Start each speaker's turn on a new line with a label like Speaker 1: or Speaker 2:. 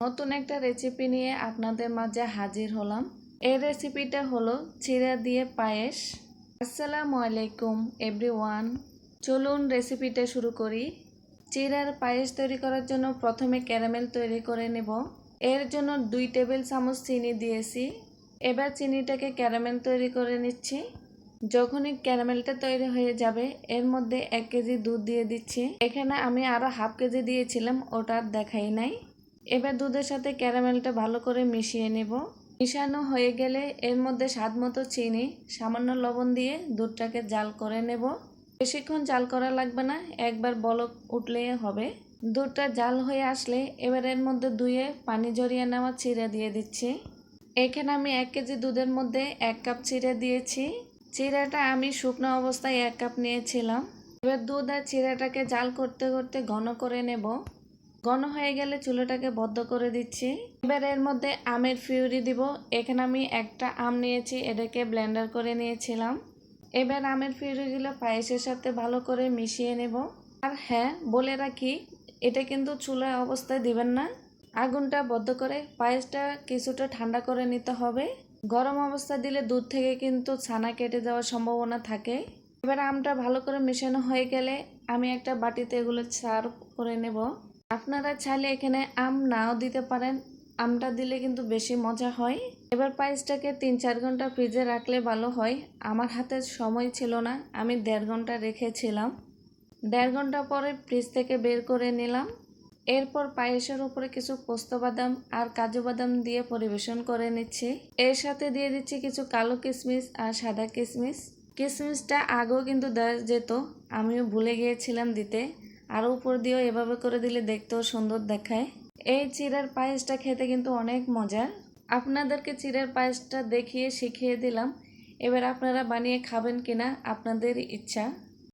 Speaker 1: নতুন একটা রেসিপি নিয়ে আপনাদের মাঝে হাজির হলাম। এই রেসিপিটা হলো চিড়া দিয়ে পায়েস। আসসালামু আলাইকুম এভরিওয়ান চলুন রেসিপিটা শুরু করি। চিড়ার পায়েস তৈরি করার জন্য প্রথমে ক্যারামেল তৈরি করে নেব। এর জন্য দুই টেবিল চামচ চিনি দিয়েছি। এবার চিনিটাকে ক্যারামেল তৈরি করে নিচ্ছি। যখনই ক্যারামেলটা তৈরি হয়ে যাবে, এর মধ্যে এক কেজি দুধ দিয়ে দিচ্ছি। এখানে আমি আরও হাফ কেজি দিয়েছিলাম, ওটা দেখাই নাই। এবার দুধের সাথে ক্যারামেলটা ভালো করে মিশিয়ে নেব। মিশানো হয়ে গেলে এর মধ্যে স্বাদ মতো চিনি, সামান্য লবণ দিয়ে দুধটাকে জাল করে নেব। বেশিক্ষণ জাল করা লাগবে না, একবার বলক উঠলেই হবে। দুধটা জাল হয়ে আসলে এবার এর মধ্যে ধুয়ে পানি জড়িয়ে নেওয়া চিড়ে দিয়ে দিচ্ছি। এখানে আমি এক কেজি দুধের মধ্যে এক কাপ চিড়ে দিয়েছি। চিড়াটা আমি শুকনো অবস্থায় এক কাপ নিয়েছিলাম। এবার দুধ আর চিড়াটাকে জাল করতে করতে ঘন করে নেব। ঘন হয়ে গেলে চুলোটাকে বদ্ধ করে দিচ্ছি। এবার এর মধ্যে আমের ফিউরি দিব। এখানে আমি একটা আম নিয়েছি, এটাকে ব্লেন্ডার করে নিয়েছিলাম। এবার আমের ফিউরিগুলো পায়েসের সাথে ভালো করে মিশিয়ে নেব। আর হ্যাঁ বলে রাখি, এটা কিন্তু চুলা অবস্থায় দিবেন না। আগুনটা বদ্ধ করে পায়েসটা কিছুটা ঠান্ডা করে নিতে হবে। গরম অবস্থা দিলে দুধ থেকে কিন্তু ছানা কেটে যাওয়ার সম্ভাবনা থাকে। এবার আমটা ভালো করে মেশানো হয়ে গেলে আমি একটা বাটিতে এগুলো সার্ভ করে নেব। আপনারা চাইলে এখানে আম নাও দিতে পারেন। আমটা দিলে কিন্তু বেশি মজা হয়। এবার পায়েসটাকে তিন চার ঘণ্টা ফ্রিজে রাখলে ভালো হয়। আমার হাতে সময় ছিল না, আমি দেড় ঘণ্টা রেখেছিলাম। দেড় ঘণ্টা পরে ফ্রিজ থেকে বের করে নিলাম। এরপর পায়েসের উপরে কিছু পোস্ত বাদাম আর কাজু বাদাম দিয়ে পরিবেশন করে নিচ্ছি। এর সাথে দিয়ে দিচ্ছি কিছু কালো কিশমিশ আর সাদা কিশমিশ কিশমিশটা আগেও কিন্তু দেওয়া যেত, আমিও ভুলে গিয়েছিলাম দিতে। আরও উপর দিয়েও এভাবে করে দিলে দেখতেও সুন্দর দেখায়। এই চিরার পায়েসটা খেতে কিন্তু অনেক মজার। আপনাদেরকে চিরার পায়েসটা দেখিয়ে শিখিয়ে দিলাম। এবার আপনারা বানিয়ে খাবেন কিনা আপনাদের ইচ্ছা।